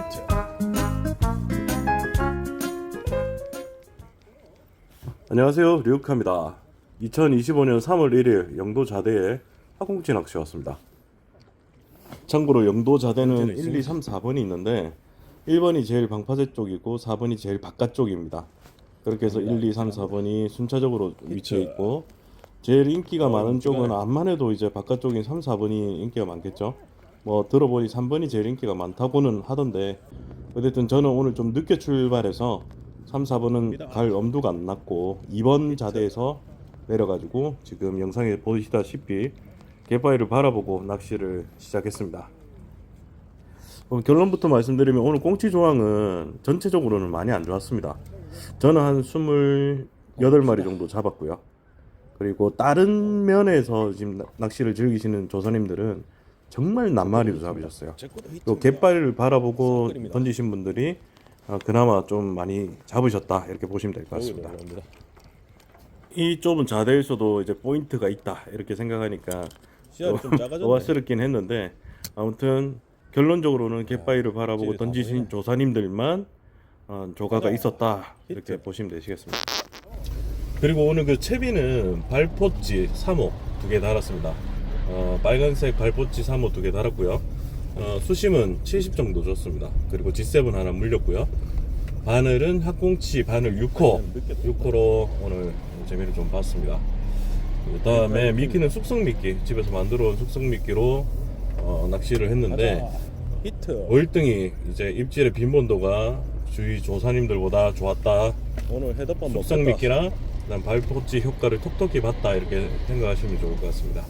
그쵸? 안녕하세요. 류욱합니다. 2025년 3월 1일 영도 자대에 학공진 학시 왔습니다. 참고로 영도 자대는 1, 2, 3, 4번이 있는데 1번이 제일 방파제 쪽이고 4번이 제일 바깥쪽입니다. 그렇게 해서 1, 2, 3, 4번이 순차적으로 위치해 있고 제일 인기가 많은 쪽은 암만 해도 이제 바깥쪽인 3, 4번이 인기가 많겠죠? 뭐 들어보니 3번이 제일 인기가 많다고는 하던데 어쨌든 저는 오늘 좀 늦게 출발해서 3, 4번은 갈 엄두가 안 났고 2번 자대에서 내려가지고 지금 영상에 보시다시피 갯바위를 바라보고 낚시를 시작했습니다. 그럼 결론부터 말씀드리면 오늘 꽁치 조항은 전체적으로는 많이 안 좋았습니다. 저는 한 28마리 정도 잡았고요. 그리고 다른 면에서 지금 낚- 낚시를 즐기시는 조선님들은 정말 낱마리도 잡으셨어요. 또 갯바위를 바라보고 던지신 분들이 어, 그나마 좀 많이 잡으셨다 이렇게 보시면 될 것 같습니다. 이 좁은 자대에서도 이제 포인트가 있다 이렇게 생각하니까. 노아스럽긴 했는데 아무튼 결론적으로는 갯바위를 바라보고 찌릿하네. 던지신 조사님들만 어, 조가가 있었다 이렇게 보시면 되시겠습니다. 그리고 오늘 그 채비는 발포찌 3호 두 개 달았습니다. 어, 빨간색 발포찌 3호 두 개 달았고요. 어, 수심은 70 정도 줬습니다. 그리고 G7 하나 물렸고요. 바늘은 학꽁치 바늘 6호 6호로 오늘 재미를 좀 봤습니다. 그 다음에 미끼는 숙성 미끼 집에서 만들어 온 숙성 미끼로 어, 낚시를 했는데 히트. 월등히 이제 입질의 빈번도가 주위 조사님들보다 좋았다. 오늘 헤드폰 못 숙성. 미끼랑 그다음 발포치 효과를 톡톡히 봤다 이렇게 생각하시면 좋을 것 같습니다.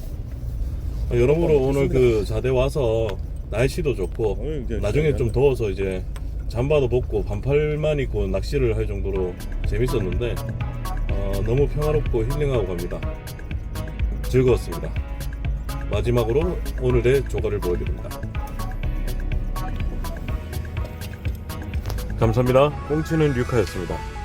어, 여러모로 오늘 그 자대 와서 날씨도 좋고 이제 나중에 좀. 더워서 이제 잠바도 벗고 반팔만 입고 낚시를 할 정도로 재밌었는데 어, 너무 평화롭고 힐링하고 갑니다. 즐거웠습니다. 마지막으로 오늘의 조가를 보여드립니다. 감사합니다. 꽁치는 류카였습니다.